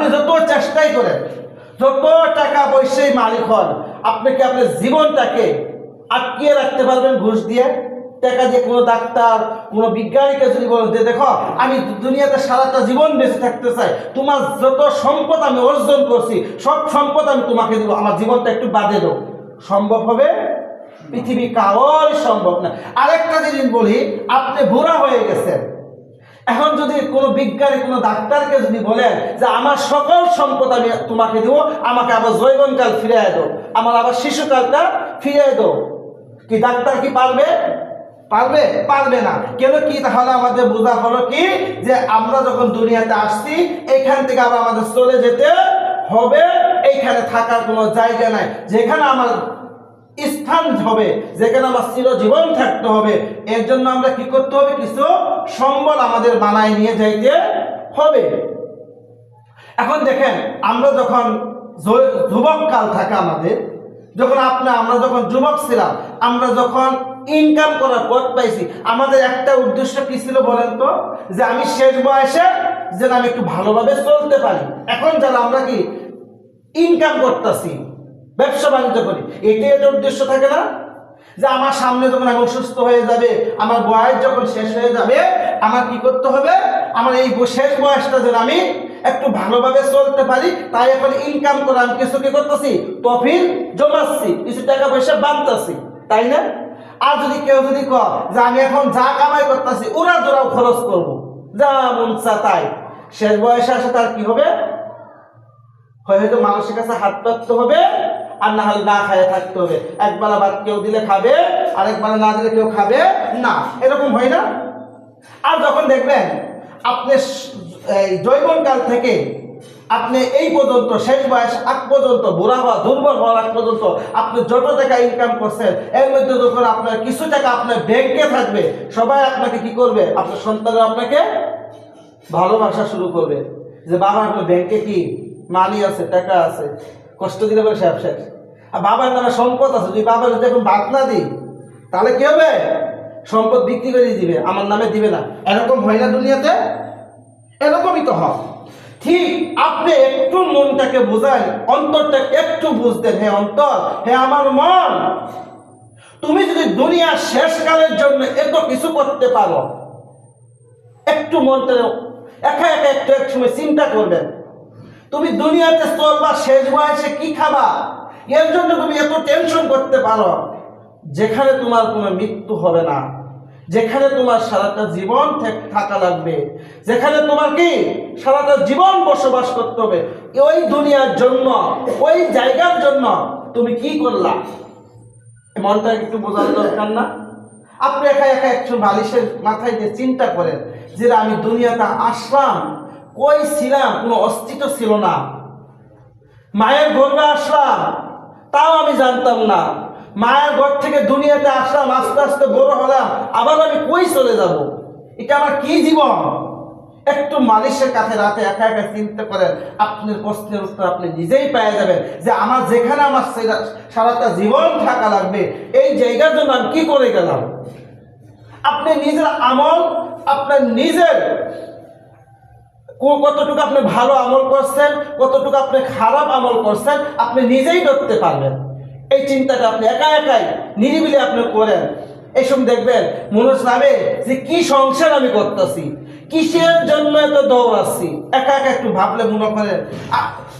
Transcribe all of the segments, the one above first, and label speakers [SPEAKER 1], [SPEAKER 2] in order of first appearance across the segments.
[SPEAKER 1] আপনি যত চেষ্টাই করেন যত টাকা পয়সায় মালিক হন, আপনি কি আপনার জীবনটাকে আটকিয়ে রাখতে পারবেন ঘুষ দিয়ে? টাকা দিয়ে কোনো ডাক্তার, কোনো বিজ্ঞানীকে যদি বলেন যে, দেখো, আমি দুনিয়াতে সারাটা জীবন বেঁচে থাকতে চাই, তোমার যত সম্পদ আমি অর্জন করছি, সব সম্পদ আমি তোমাকে দেবো, আমার জীবনটা একটু বাদে দেবো সম্ভব হবে? পৃথিবী কারোই সম্ভব না। আরেকটা জিনিস বলি, আপনি বুড়া হয়ে গেছেন। এখন যদি কোনো বিজ্ঞানী, কোনো ডাক্তারকে যদি বলেন যে আমার সকল সম্পদ আমি তোমাকে দেবো, আমাকে আবার জৈবনকাল ফিরিয়ে দাও, আমার আবার শিশুকালটা ফিরিয়ে দাও, কি ডাক্তার কি পারবে? পারবে? পারবে না। কেন কি? তাহলে আমাদের বোঝা হলো কি? যে আমরা যখন দুনিয়াতে আসছি, এখান থেকে আবার আমাদের চলে যেতে হবে। এইখানে থাকার কোনো জায়গা নাই। যেখানে আমার স্থান হবে, যেখানে আমার চিরজীবন থাকতে হবে। এর জন্য আমরা কি করতে হবে? কিছু সম্বল আমাদের বানায় নিয়ে যাইতে হবে। এখন দেখেন, আমরা যখন য- যুবককাল থাকে আমাদের, যখন আপনি, আমরা যখন যুবক ছিলাম, আমরা যখন ইনকাম করার পথ পাইছি, আমাদের একটা উদ্দেশ্য কি ছিল বলেন তো? যে আমি শেষ বয়সে যেন আমি একটু ভালোভাবে চলতে পারি। এখন যারা আমরা কি ইনকাম করতেছি। ব্যবসা বাণিজ্য করি। এটাই একটা উদ্দেশ্য থাকে না যে আমার সামনে যখন আমি অসুস্থ হয়ে যাবে, আমার বয়স যখন শেষ হয়ে যাবে, আমার কি করতে হবে? আমার এই শেষ বয়সটা যেন আমি একটু ভালোভাবে চলতে পারি, তাই এখন ইনকাম করে আমি কিছু কি করতেছি? তফিল জমাচ্ছি, কিছু টাকা পয়সা বাঁধতেছি, তাই না? আর যদি কেউ যদি ক যে আমি এখন যা কামাই করতেছি ওরা জোরাও খরচ করব। যা মন চা তাই। শেষ বয়সে আসে তার কি হবে? হয়তো মানুষের কাছে হাত পাততে হবে, আর না হলে না খায় থাকতে হবে। একবেলা ভাত কেউ দিলে খাবে, আর একবেলা না দিলে কেউ খাবে না। এরকম হয় না? আর যখন দেখবেন আপনি জৈবনকাল থেকে আপনি এই পর্যন্ত, শেষ বয়স আগ পর্যন্ত, বুড়া হওয়া, দুর্বল হওয়ার আগ পর্যন্ত আপনি যত টাকা ইনকাম করছেন, এর মধ্যে যখন আপনার কিছু টাকা আপনার ব্যাংকে থাকবে, সবাই আপনাকে কি করবে? আপনার সন্তানরা আপনাকে ভালোবাসা শুরু করবে। যে বাবা, আপনার ব্যাংকে কি? মানি আছে, টাকা আছে, কষ্ট দিলে বলে শেষ শেষ আর বাবার নামে সম্পদ আছে, যদি বাবার যদি এখন বাদ না দিই, তাহলে কি হবে? সম্পদ বিক্রি করে দিবে, আমার নামে দিবে না। এরকম হয় না দুনিয়াতে? এরকমই তো হয়। ঠিক আপনি একটু মনটাকে বোঝান অন্তরটা একটু বুঝতেন, হে অন্তর, হে আমার মন। তুমি যদি দুনিয়ার শেষকালের জন্য এত কিছু করতে পারো, একটু মনটা একা একা একটু এক সময় চিন্তা করবেন। তুমি দুনিয়াতে চলবা, শেষ বয়সে কি খাবা? এর জন্য তুমি এত টেনশন করতে পারো। যেখানে তোমার কোনো মৃত্যু হবে না। যেখানে তোমার সারাটা জীবন থাকা লাগবে। যেখানে তোমার কি? সারাটা জীবন বসবাস করতে হবে। ওই দুনিয়ার জন্য, ওই জায়গার জন্য তুমি কি করলা? মনটা একটু বোঝার দরকার না। আপনি একা একা একটু বালিশের মাথায় দিয়ে চিন্তা করেন যে আমি দুনিয়াটা আসলাম কই ছিলাম কোনো অস্তিত্ব ছিল না। মায়ের গর্বে আসলাম, তাও আমি জানতাম না। মায়ের ঘর থেকে দুনিয়াতে আসলাম, আস্তে আস্তে বড় হলাম, আবার আমি কই চলে যাব? এটা আমার কি জীবন? একটু মালিশের কাছে রাতে একা একা চিন্তা করেন, আপনার প্রশ্নের উত্তর আপনি নিজেই পেয়ে যাবেন যে আমার যেখানে আমার সেরা- সারাটা জীবন থাকা লাগবে। এই জায়গার জন্য আমি কি করে গেলাম? আপনি নিজের আমল, আপনার নিজের কতটুকু আপনি ভালো আমল করছেন, কতটুকু আপনি খারাপ আমল করছেন, আপনি নিজেই ধরতে পারবেন। এই চিন্তাটা আপনি একা একাই, নিরিবিলি আপনি করেন। এইসব দেখবেন মনে নামে যে কি সংসার আমি করতেছি, কিসের জন্য এত দৌড়াচ্ছি? একা একা একটু ভাবলে মনে করেন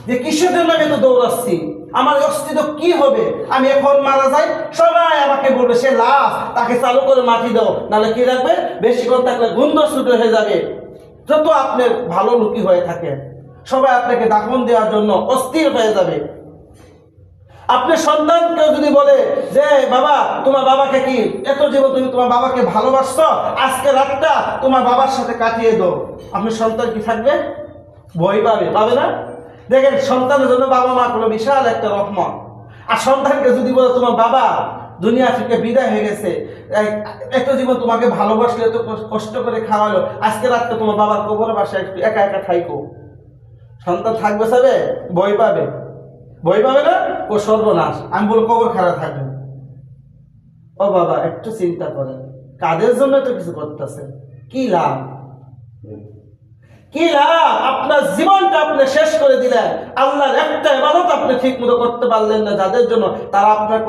[SPEAKER 1] যে কিসের জন্য আমি এত দৌড়াচ্ছি? আমার অস্তিত্ব কি হবে? আমি এখন মারা যাই, সবাই আমাকে বলবে, সে লাশ তাকে চালু করে মাটি দাও। নাহলে কি রাখবে বেশিক্ষণ থাকলে গুন্দ ছুটে হয়ে যাবে। যত আপনি ভালো লুকি হয়ে থাকেন, সবাই আপনাকে দাফন দেওয়ার জন্য অস্থির হয়ে যাবে। আপনি সন্তানকেও যদি বলে, যে বাবা, তোমার বাবাকে কি এত জীবন তুমি তোমার বাবাকে ভালোবাসছো? আজকে রাতটা তোমার বাবার সাথে কাটিয়ে দাও। আপনি সন্তান কি থাকবে? ভয় পাবে পাবে না? দেখেন, সন্তানের জন্য বাবা মা কোনো বিশাল একটা রহমত। আর সন্তানকে যদি বলে, তোমার বাবা দুনিয়া থেকে বিদায় হয়ে গেছে। এত জীবন তোমাকে ভালোবাসলে, এত কষ্ট- করে খাওয়ালো। আজকে রাতটা তোমার বাবার কবর বাসায় একটু একা একা থাইকো। সন্তান থাকবে সাবে? বই পাবে। বই পাবে না? ও সর্বনাশ। আমি বল কবর খারাপ থাকবে। ও বাবা, একটু চিন্তা করেন। কাদের জন্য তো কিছু করতেছে কি লাভ? কি লাভ? আপনার জীবনটা আপনি শেষ করে দিলেন। আল্লাহর একটা ইবাদত আপনি ঠিক মতো করতে পারলেন না। যাদের জন্য তারা আপনার